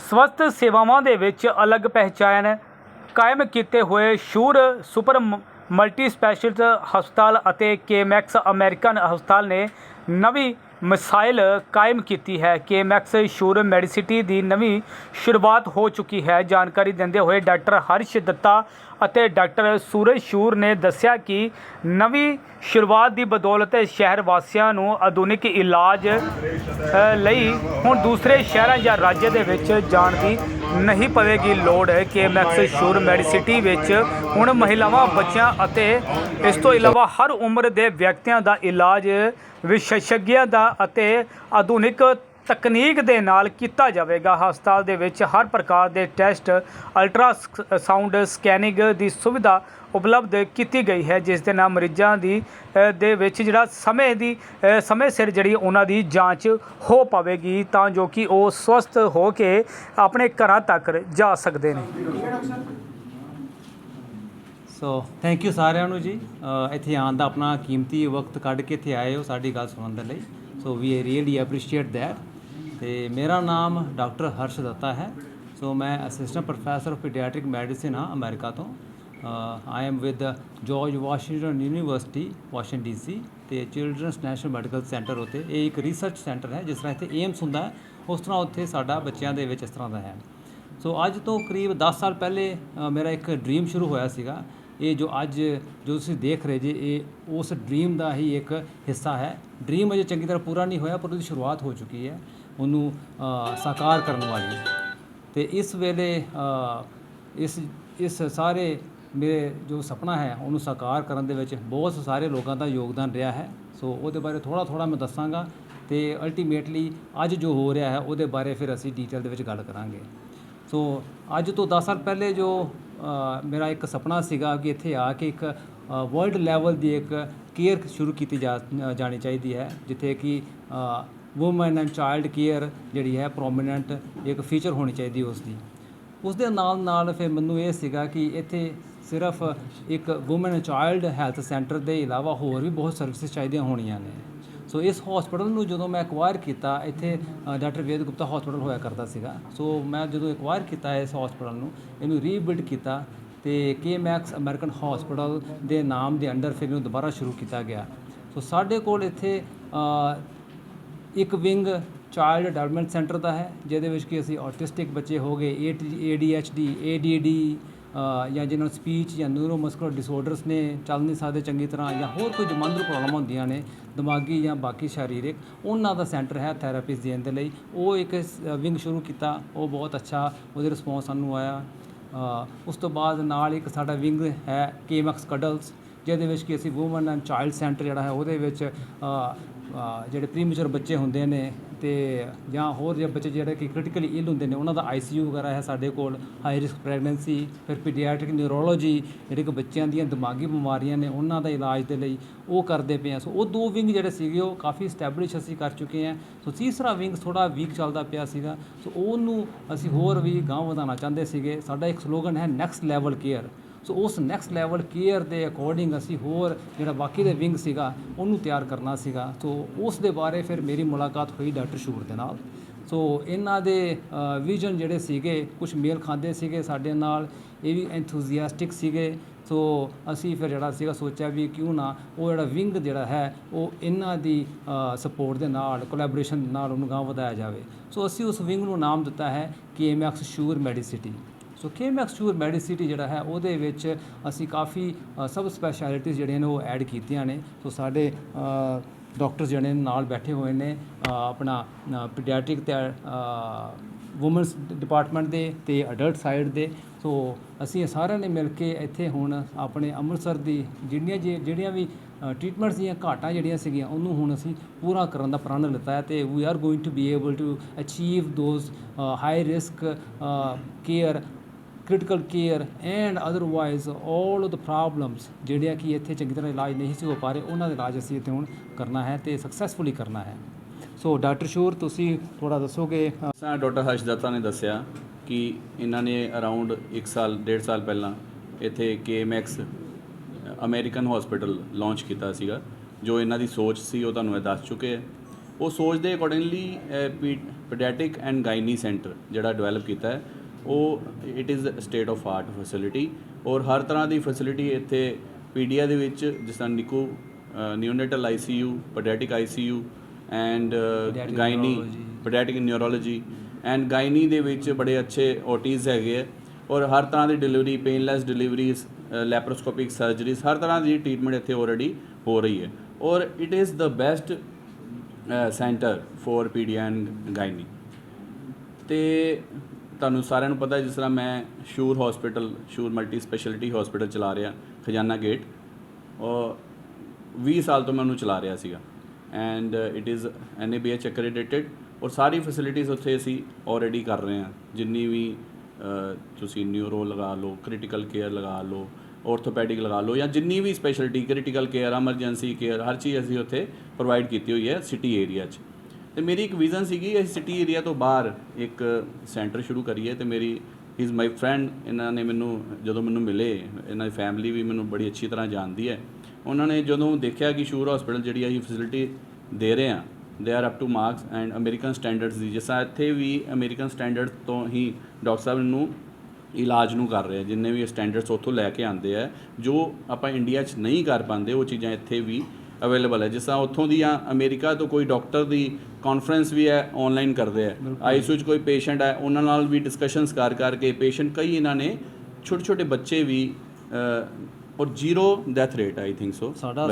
ਸਵਸਥ ਸੇਵਾਵਾਂ ਦੇ ਵਿੱਚ ਅਲੱਗ ਪਹਿਚਾਨ ਕਾਇਮ ਕੀਤੇ ਹੋਏ ਸ਼ੂਰ ਸੁਪਰ ਮ- ਮਲਟੀ ਸਪੈਸ਼ਲਿਸਟ ਹਸਪਤਾਲ ਅਤੇ ਕੇਮੈਕਸ ਅਮਰੀਕਨ ਹਸਪਤਾਲ ਨੇ ਨਵੀਂ ਮਿਸਾਈਲ ਕਾਇਮ ਕੀਤੀ ਹੈ ਕੇਮੈਕਸ ਸ਼ੂਰ ਮੈਡੀਸਿਟੀ ਦੀ ਨਵੀਂ ਸ਼ੁਰੂਆਤ ਹੋ ਚੁੱਕੀ ਹੈ। ਜਾਣਕਾਰੀ ਦਿੰਦੇ ਹੋਏ ਡਾਕਟਰ ਹਰਸ਼ ਦੱਤਾ ਅਤੇ ਡਾਕਟਰ ਸੂਰਜ ਸ਼ੂਰ ਨੇ ਦੱਸਿਆ ਕਿ ਨਵੀਂ ਸ਼ੁਰੂਆਤ ਦੀ ਬਦੌਲਤ ਸ਼ਹਿਰ ਵਾਸੀਆਂ ਨੂੰ ਆਧੁਨਿਕ ਇਲਾਜ ਲਈ ਹੁਣ ਦੂਸਰੇ ਸ਼ਹਿਰਾਂ ਜਾਂ ਰਾਜਾਂ ਦੇ ਵਿੱਚ ਜਾਣ ਦੀ ਨਹੀਂ ਪਵੇਗੀ, ਲੋੜ ਕਿ ਮੈਕਸ ਸ਼ੂਰ ਮੈਡੀਸਿਟੀ ਵਿੱਚ। ਹੁਣ ਮਹਿਲਾਵਾਂ, ਬੱਚਿਆਂ ਅਤੇ ਇਸ ਤੋਂ ਇਲਾਵਾ ਹਰ ਉਮਰ ਦੇ ਵਿਅਕਤੀਆਂ ਦਾ ਇਲਾਜ ਵਿਸ਼ੇਸ਼ਗਿਆਂ ਦਾ ਅਤੇ ਆਧੁਨਿਕ ਤਕਨੀਕ ਦੇ ਨਾਲ ਕੀਤਾ ਜਾਵੇਗਾ। ਹਸਪਤਾਲ ਦੇ ਵਿੱਚ ਹਰ ਪ੍ਰਕਾਰ ਦੇ ਟੈਸਟ ਅਲਟਰਾ ਸਾਊਂਡ ਸਕੈਨਿੰਗ ਦੀ ਸੁਵਿਧਾ ਉਪਲਬਧ ਕੀਤੀ ਗਈ ਹੈ, ਜਿਸ ਦੇ ਨਾਲ ਮਰੀਜ਼ਾਂ ਦੀ ਦੇ ਵਿੱਚ ਜਿਹੜਾ ਸਮੇਂ ਦੀ ਸਮੇਂ ਸਿਰ ਜਿਹੜੀ ਉਹਨਾਂ ਦੀ ਜਾਂਚ ਹੋ ਪਾਵੇਗੀ, ਤਾਂ ਜੋ ਕਿ ਉਹ ਸਵਸਥ ਹੋ ਕੇ ਆਪਣੇ ਘਰਾਂ ਤੱਕ ਜਾ ਸਕਦੇ ਨੇ। ਸੋ ਥੈਂਕ ਯੂ ਸਾਰਿਆਂ ਨੂੰ ਜੀ। ਇੱਥੇ ਆਉਣ ਦਾ ਆਪਣਾ ਕੀਮਤੀ ਵਕਤ ਕੱਢ ਕੇ ਇੱਥੇ ਆਏ ਹੋ ਸਾਡੀ ਗੱਲ ਸੁਣਨ ਦੇ ਲਈ। So we really appreciate that ਤੇ ਮੇਰਾ ਨਾਮ ਡਾਕਟਰ ਹਰਸ਼ ਦੱਤਾ ਹੈ। ਸੋ ਮੈਂ assistant professor of paediatric medicine ਹਾਂ, ਅਮਰੀਕਾ ਤੋਂ। I am with George Washington University Washington DC ਤੇ ਚਿਲਡਰਨਸ ਨੈਸ਼ਨਲ ਮੈਡੀਕਲ ਸੈਂਟਰ ਉੱਤੇ। ਇਹ ਇੱਕ ਰਿਸਰਚ ਸੈਂਟਰ ਹੈ, ਜਿਸ ਤਰ੍ਹਾਂ ਇੱਥੇ ਏਮਸ ਹੁੰਦਾ ਹੈ, ਉਸ ਤਰ੍ਹਾਂ ਉੱਥੇ ਸਾਡਾ ਬੱਚਿਆਂ ਦੇ ਵਿੱਚ ਇਸ ਤਰ੍ਹਾਂ ਦਾ ਹੈ। ਸੋ ਅੱਜ ਤੋਂ ਕਰੀਬ 10 ਸਾਲ ਪਹਿਲੇ ਮੇਰਾ ਇੱਕ ਡ੍ਰੀਮ ਸ਼ੁਰੂ ਹੋਇਆ ਸੀਗਾ। ਇਹ ਜੋ ਅੱਜ ਜੋ ਤੁਸੀਂ ਦੇਖ ਰਹੇ ਜੇ, ਇਹ ਉਸ ਡ੍ਰੀਮ ਦਾ ਹੀ ਇੱਕ ਹਿੱਸਾ ਹੈ। ਡ੍ਰੀਮ ਅਜੇ ਚੰਗੀ ਤਰ੍ਹਾਂ ਪੂਰਾ ਨਹੀਂ ਹੋਇਆ, ਪਰ ਉਹਦੀ ਸ਼ੁਰੂਆਤ ਹੋ ਚੁੱਕੀ ਹੈ। ਉਹਨੂੰ ਸਾਕਾਰ ਕਰਨ ਵਾਲੀ। ਤੇ ਇਸ ਵੇਲੇ ਇਸ ਇਸ ਸਾਰੇ ਮੇਰੇ ਜੋ ਸੁਪਨਾ ਹੈ, ਉਹਨੂੰ ਸਾਕਾਰ ਕਰਨ ਦੇ ਵਿੱਚ ਬਹੁਤ ਸਾਰੇ ਲੋਕਾਂ ਦਾ ਯੋਗਦਾਨ ਰਿਹਾ ਹੈ। ਸੋ ਉਹਦੇ ਬਾਰੇ ਥੋੜਾ ਥੋੜਾ ਮੈਂ ਦੱਸਾਂਗਾ ਤੇ ਅਲਟੀਮੇਟਲੀ ਅੱਜ ਜੋ ਹੋ ਰਿਹਾ ਹੈ, ਉਹਦੇ ਬਾਰੇ ਫਿਰ ਅਸੀਂ ਡੀਟੇਲ ਦੇ ਵਿੱਚ ਗੱਲ ਕਰਾਂਗੇ। ਸੋ ਅੱਜ ਤੋਂ 10 ਸਾਲ ਪਹਿਲੇ ਜੋ ਮੇਰਾ ਇੱਕ ਸੁਪਨਾ ਸੀਗਾ ਕਿ ਇੱਥੇ ਆ ਕੇ ਇੱਕ ਵਰਲਡ ਲੈਵਲ ਦੀ ਇੱਕ ਕੇਅਰ ਸ਼ੁਰੂ ਕੀਤੀ ਜਾਣੀ ਚਾਹੀਦੀ ਹੈ, ਜਿੱਥੇ ਕਿ ਔਮਨ ਐਂਡ ਚਾਈਲਡ ਕੇਅਰ ਜਿਹੜੀ ਹੈ ਪ੍ਰੋਮਿਨੈਂਟ ਇੱਕ ਫੀਚਰ ਹੋਣੀ ਚਾਹੀਦੀ ਉਸ ਦੀ ਉਸ ਦੇ ਨਾਲ ਨਾਲ ਫਿਰ ਮੈਨੂੰ ਇਹ ਸੀਗਾ ਕਿ ਇੱਥੇ ਸਿਰਫ ਇੱਕ ਔਮਨ ਚਾਈਲਡ ਹੈਲਥ ਸੈਂਟਰ ਦੇ ਇਲਾਵਾ ਹੋਰ ਵੀ ਬਹੁਤ ਸਰਵਿਸਿਜ਼ ਚਾਹੀਦੀਆਂ ਹੋਣੀਆਂ ਨੇ। ਸੋ ਇਸ ਹਸਪੀਟਲ ਨੂੰ ਜਦੋਂ ਮੈਂ ਐਕਵਾਇਰ ਕੀਤਾ, ਇੱਥੇ ਡਾਕਟਰ ਵੇਦ ਗੁਪਤਾ ਹਸਪੀਟਲ ਹੋਇਆ ਕਰਦਾ ਸੀਗਾ। ਸੋ ਮੈਂ ਜਦੋਂ ਐਕਵਾਇਰ ਕੀਤਾ ਇਸ ਹਸਪੀਟਲ ਨੂੰ, ਇਹਨੂੰ ਰੀਬਿਲਡ ਕੀਤਾ ਤੇ ਕੇ ਮੈਕਸ ਅਮਰੀਕਨ ਹਸਪੀਟਲ ਦੇ ਨਾਮ ਦੇ ਅੰਡਰ ਫਿਰ ਇਹਨੂੰ ਦੁਬਾਰਾ ਸ਼ੁਰੂ ਕੀਤਾ ਗਿਆ। ਸੋ ਸਾਡੇ ਕੋਲ ਇੱਥੇ ਇੱਕ ਵਿੰਗ ਚਾਈਲਡ ਡਿਵੈਲਪਮੈਂਟ ਸੈਂਟਰ ਦਾ ਹੈ ਜਿਹਦੇ ਵਿੱਚ ਕਿ ਅਸੀਂ ਆਟਿਸਟਿਕ ਬੱਚੇ ਹੋ ਗਏ ADHD ADD ਅ, ਜਾਂ ਜਿਹਨਾਂ ਨੂੰ ਸਪੀਚ ਜਾਂ ਨਿਊਰੋਮਸਕੂਲਰ ਡਿਸਆਰਡਰਸ ਨੇ ਚੱਲ ਨਹੀਂ ਸਕਦੇ ਚੰਗੀ ਤਰ੍ਹਾਂ ਜਾਂ ਹੋਰ ਕੋਈ ਜਮਾਂਦਰੂ ਪ੍ਰੋਬਲਮ ਹੁੰਦੀਆਂ ਨੇ ਦਿਮਾਗੀ ਜਾਂ ਬਾਕੀ ਸਰੀਰਕ ਉਹਨਾਂ ਦਾ ਸੈਂਟਰ ਹੈ ਥੈਰੇਪੀਸ ਦੇਣ ਦੇ ਲਈ। ਉਹ ਇੱਕ ਵਿੰਗ ਸ਼ੁਰੂ ਕੀਤਾ ਉਹ ਬਹੁਤ ਅੱਛਾ ਉਹਦੇ ਰਿਸਪੌਂਸ ਸਾਨੂੰ ਆਇਆ। ਉਸ ਤੋਂ ਬਾਅਦ ਨਾਲ ਇੱਕ ਸਾਡਾ ਵਿੰਗ ਹੈ ਕੇਮੈਕਸ ਕਡਲਸ ਜਿਹਦੇ ਵਿੱਚ ਕਿ ਅਸੀਂ ਔਮਨ ਐਂਡ ਚਾਈਲਡ ਸੈਂਟਰ ਜਿਹੜਾ ਹੈ ਉਹਦੇ ਵਿੱਚ ਜਿਹੜੇ ਪ੍ਰੀਮੈਚੁਰ ਬੱਚੇ ਹੁੰਦੇ ਨੇ ਤੇ ਜਾਂ ਹੋਰ ਜਿਹੜੇ ਬੱਚੇ ਜਿਹੜੇ ਕਿ ਕ੍ਰਿਟੀਕਲੀ ਇਲ ਹੁੰਦੇ ਨੇ, ਉਹਨਾਂ ਦਾ ਆਈਸੀਯੂ ਵਗੈਰਾ ਹੈ ਸਾਡੇ ਕੋਲ ਹਾਈ ਰਿਸਕ ਪ੍ਰੈਗਨੈਂਸੀ ਫਿਰ ਪੀਡੀਆਟ੍ਰਿਕ ਨਿਊਰੋਲੋਜੀ ਜਿਹੜੇ ਕਿ ਬੱਚਿਆਂ ਦੀਆਂ ਦਿਮਾਗੀ ਬਿਮਾਰੀਆਂ ਨੇ, ਉਹਨਾਂ ਦਾ ਇਲਾਜ ਦੇ ਲਈ ਉਹ ਕਰਦੇ ਪਏ ਆ। ਸੋ ਉਹ ਦੋ ਵਿੰਗ ਜਿਹੜੇ ਸੀਗੇ, ਉਹ ਕਾਫੀ ਸਟੈਬਲਿਸ਼ ਅਸੀਂ ਕਰ ਚੁੱਕੇ ਹਾਂ ਸੋ ਤੀਸਰਾ ਵਿੰਗ ਥੋੜਾ ਵੀਕ ਚੱਲਦਾ ਪਿਆ ਸੀਗਾ। ਸੋ ਉਹਨੂੰ ਅਸੀਂ ਹੋਰ ਵੀ ਗਾਂਹ ਵਧਾਉਣਾ ਚਾਹੁੰਦੇ ਸੀਗੇ। ਸਾਡਾ ਇੱਕ ਸਲੋਗਨ ਹੈ ਨੈਕਸਟ ਲੈਵਲ ਕੇਅਰ ਸੋ ਉਸ ਨੈਕਸਟ ਲੈਵਲ ਕੇਅਰ ਦੇ ਅਕੋਰਡਿੰਗ ਅਸੀਂ ਹੋਰ ਜਿਹੜਾ ਬਾਕੀ ਦੇ ਵਿੰਗ ਸੀਗਾ, ਉਹਨੂੰ ਤਿਆਰ ਕਰਨਾ ਸੀਗਾ। ਸੋ ਉਸ ਦੇ ਬਾਰੇ ਫਿਰ ਮੇਰੀ ਮੁਲਾਕਾਤ ਹੋਈ ਡਾਕਟਰ ਸ਼ੂਰ ਦੇ ਨਾਲ। ਸੋ ਇਹਨਾਂ ਦੇ ਵਿਜ਼ਨ ਜਿਹੜੇ ਸੀਗੇ ਕੁਝ ਮੇਲ ਖਾਂਦੇ ਸੀਗੇ ਸਾਡੇ ਨਾਲ, ਇਹ ਵੀ ਐਂਥੂਸੀਆਸਟਿਕ ਸੀਗੇ। ਸੋ ਅਸੀਂ ਫਿਰ ਜਿਹੜਾ ਸੀਗਾ ਸੋਚਿਆ ਵੀ ਕਿਉਂ ਨਾ, ਉਹ ਜਿਹੜਾ ਵਿੰਗ ਜਿਹੜਾ ਹੈ, ਉਹ ਇਹਨਾਂ ਦੀ ਸਪੋਰਟ ਦੇ ਨਾਲ ਕੋਲੈਬੋਰੇਸ਼ਨ ਨਾਲ ਉਹਨੂੰ ਗਾਂਹ ਵਧਾਇਆ ਜਾਵੇ। ਸੋ ਅਸੀਂ ਉਸ ਵਿੰਗ ਨੂੰ ਨਾਮ ਦਿੱਤਾ ਹੈ ਕੇਐਮਐਕਸ ਸ਼ੂਰ ਮੈਡੀਸਿਟੀ ਸੋ ਕੇਮੈਕਸ ਸ਼ੂਰ ਮੈਡੀਸਿਟੀ ਜਿਹੜਾ ਹੈ, ਉਹਦੇ ਵਿੱਚ ਅਸੀਂ ਕਾਫੀ ਸਬ ਸਪੈਸ਼ਲਿਟੀਜ਼ ਜਿਹੜੀਆਂ ਨੇ ਉਹ ਐਡ ਕੀਤੀਆਂ ਨੇ। ਸੋ ਸਾਡੇ ਡਾਕਟਰਸ ਜਿਹੜੇ ਨਾਲ ਬੈਠੇ ਹੋਏ ਨੇ ਆਪਣਾ ਪੀਡੀਆਟ੍ਰਿਕ ਤੇ ਔਮਨਸ ਡਿਪਾਰਟਮੈਂਟ ਦੇ ਤੇ ਅਡਲਟ ਸਾਈਡ ਦੇ। ਸੋ ਅਸੀਂ ਸਾਰਿਆਂ ਨੇ ਮਿਲ ਕੇ ਇੱਥੇ ਹੁਣ ਆਪਣੇ ਅੰਮ੍ਰਿਤਸਰ ਦੀ ਜਿਹੜੀਆਂ ਜੇ- ਜਿਹੜੀਆਂ ਵੀ ਟ੍ਰੀਟਮੈਂਟਸ ਦੀਆਂ ਘਾਟਾਂ ਜਿਹੜੀਆਂ ਸੀਗੀਆਂ, ਉਹਨੂੰ ਹੁਣ ਅਸੀਂ ਪੂਰਾ ਕਰਨ ਦਾ ਪ੍ਰਣ ਲਿੱਤਾ ਹੈ ਤੇ we are going to be able to achieve those high risk care critical care and otherwise 올 of the problems ਜਿਹੜੀਆਂ ਕਿ ਇੱਥੇ ਚੰਗੀ ਤਰ੍ਹਾਂ ਇਲਾਜ ਨਹੀਂ ਸੀ ਹੋ ਪਾ ਰਹੇ ਉਹਨਾਂ ਦਾ ਇਲਾਜ ਅਸੀਂ ਇੱਥੇ ਹੁਣ ਕਰਨਾ ਹੈ ਤੇ ਸਕਸੈਸਫੁਲੀ ਕਰਨਾ ਹੈ। ਸੋ ਡਾਕਟਰ ਸ਼ੂਰ ਤੁਸੀਂ ਥੋੜਾ ਦੱਸੋਗੇ? ਅ, ਸਾ ਡਾਕਟਰ ਹਰਸ਼ ਨੇ ਦੱਸਿਆ ਕਿ ਇਹਨਾਂ ਨੇ ਅਰਾਊਂਡ 1 ਸਾਲ ਡੇਢ ਸਾਲ ਪਹਿਲਾਂ ਇੱਥੇ KMX ਅਮਰੀਕਨ ਹਸਪੀਟਲ ਲਾਂਚ ਕੀਤਾ ਸੀਗਾ ਜੋ ਇਹਨਾਂ ਦੀ ਸੋਚ ਸੀ ਉਹ ਤੁਹਾਨੂੰ ਇਹ ਦੱਸ ਚੁੱਕੇ ਹੈ। ਉਹ ਸੋਚ ਦੇ accordingly paediatric and gynae centre ਜਿਹੜਾ ਡਿਵੈਲਪ ਕੀਤਾ ਹੈ ਉਹ it is state of art facility ਔਰ ਹਰ ਤਰ੍ਹਾਂ ਦੀ ਫੈਸਿਲਿਟੀ ਇੱਥੇ ਪੀਡੀਆ ਦੇ ਵਿੱਚ ਜਿਸ ਤਰ੍ਹਾਂ NICU neonatal ICU paediatric ICU and gynae paediatric neurology and gynae ਦੇ ਵਿੱਚ ਬੜੇ ਅੱਛੇ ਓਟੀਜ਼ ਹੈਗੇ ਆ ਔਰ ਹਰ ਤਰ੍ਹਾਂ ਦੀ delivery painless deliveries laparoscopic surgeries ਹਰ ਤਰ੍ਹਾਂ ਦੀ ਟ੍ਰੀਟਮੈਂਟ ਇੱਥੇ ਆਲਰੇਡੀ ਹੋ ਰਹੀ ਹੈ ਔਰ it is the best centre for ਪੀਡੀਆ and gynae ਤੇ ਤੁਹਾਨੂੰ ਸਾਰਿਆਂ ਨੂੰ ਪਤਾ ਜਿਸ ਤਰ੍ਹਾਂ ਮੈਂ Shoor hospital Shoor multi speciality hospital ਚਲਾ ਰਿਹਾ, ਖਜ਼ਾਨਾ ਗੇਟ ਔਰ 20 ਸਾਲ ਤੋਂ ਮੈਂ ਉਹਨੂੰ ਚਲਾ ਰਿਹਾ ਸੀਗਾ। And it is NABH accredited ਔਰ ਸਾਰੀ ਫੈਸਿਲਿਟੀਜ਼ ਉੱਥੇ ਅਸੀਂ ਆਲਰੇਡੀ ਕਰ ਰਹੇ ਹਾਂ। ਜਿੰਨੀ ਵੀ ਤੁਸੀਂ ਨਿਊਰੋ ਲਗਾ ਲਓ ਕ੍ਰਿਟੀਕਲ ਕੇਅਰ ਲਗਾ ਲਓ ਆਰਥੋਪੈਡਿਕ ਲਗਾ ਲਓ ਜਾਂ ਜਿੰਨੀ ਵੀ speciality critical care emergency care ਹਰ ਚੀਜ਼ ਅਸੀਂ ਉੱਥੇ ਪ੍ਰੋਵਾਈਡ ਕੀਤੀ ਹੋਈ ਹੈ ਸਿਟੀ ਏਰੀਆ 'ਚ। ਤੇ ਮੇਰੀ ਇੱਕ ਵਿਜ਼ਨ ਸੀਗੀ ਅਸੀਂ ਸਿਟੀ ਏਰੀਆ ਤੋਂ ਬਾਹਰ ਇੱਕ ਸੈਂਟਰ ਸ਼ੁਰੂ ਕਰੀਏ ਤੇ ਮੇਰੀ ਹੀ ਇਜ਼ ਮਾਈ ਫਰੈਂਡ ਇਹਨਾਂ ਨੇ ਮੈਨੂੰ, ਜਦੋਂ ਮੈਨੂੰ ਮਿਲੇ, ਇਹਨਾਂ ਦੀ ਫੈਮਿਲੀ ਵੀ ਮੈਨੂੰ ਬੜੀ ਅੱਛੀ ਤਰ੍ਹਾਂ ਜਾਣਦੀ ਹੈ। ਉਹਨਾਂ ਨੇ ਜਦੋਂ ਦੇਖਿਆ ਕਿ ਸ਼ੂਰ ਹਸਪੀਟਲ ਜਿਹੜੀ ਅਸੀਂ ਫੈਸਿਲਿਟੀ ਦੇ ਰਹੇ ਹਾਂ ਦੇ are up to marks and American standards ਦੀ, ਜਿਸ ਤਰ੍ਹਾਂ ਇੱਥੇ ਵੀ ਅਮਰੀਕਨ ਸਟੈਂਡਰਡ ਤੋਂ ਹੀ ਡਾਕਟਰ ਸਾਹਿਬ ਨੂੰ ਇਲਾਜ ਨੂੰ ਕਰ ਰਹੇ ਆ, ਜਿੰਨੇ ਵੀ ਸਟੈਂਡਰਡਸ ਉੱਥੋਂ ਲੈ ਕੇ ਆਉਂਦੇ ਆ, ਜੋ ਆਪਾਂ ਇੰਡੀਆ 'ਚ ਨਹੀਂ ਕਰ ਪਾਉਂਦੇ, ਉਹ ਚੀਜ਼ਾਂ ਇੱਥੇ ਵੀ ਅਵੇਲੇਬਲ ਹੈ। ਜਿਸ ਤਰ੍ਹਾਂ ਉੱਥੋਂ ਦੀਆਂ ਅਮਰੀਕਾ ਤੋਂ ਕੋਈ ਡਾਕਟਰ ਦੀ ਕਾਨਫਰੰਸ ਵੀ ਹੈ ਆਨਲਾਈਨ ਕਰਦੇ ਆ ਆਈਸੀਯੂ 'ਚ ਕੋਈ ਪੇਸ਼ੈਂਟ ਹੈ ਉਹਨਾਂ ਨਾਲ ਵੀ ਡਿਸਕਸ਼ਨਸ ਕਰ ਕਰਕੇ ਪੇਸ਼ੈਂਟ ਕਈ ਇਹਨਾਂ ਨੇ ਛੋਟੇ ਛੋਟੇ ਬੱਚੇ ਵੀ ਔਰ zero death rate I think so ਸਾਡਾ